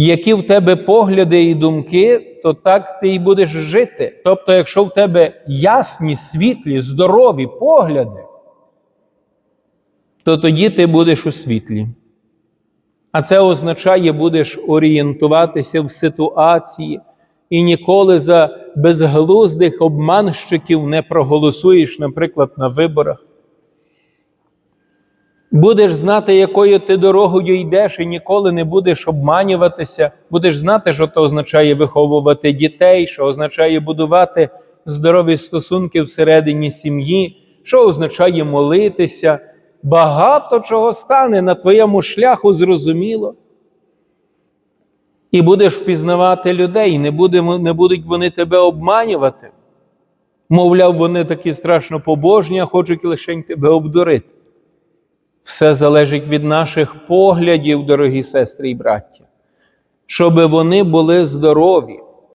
Які в тебе погляди і думки, то так ти і будеш жити. Тобто, якщо в тебе ясні, світлі, здорові погляди, то тоді ти будеш у світлі. А це означає, будеш орієнтуватися в ситуації і ніколи за безглуздих обманщиків не проголосуєш, наприклад, на виборах. Будеш знати, якою ти дорогою йдеш, і ніколи не будеш обманюватися. Будеш знати, що це означає виховувати дітей, що означає будувати здорові стосунки всередині сім'ї, що означає молитися. Багато чого стане на твоєму шляху зрозуміло. І будеш впізнавати людей, не, буде, не будуть вони тебе обманювати. Мовляв, вони такі страшно побожні, а хочуть лише тебе обдурити. Все залежить від наших поглядів, дорогі сестри і браття, щоб вони були здорові,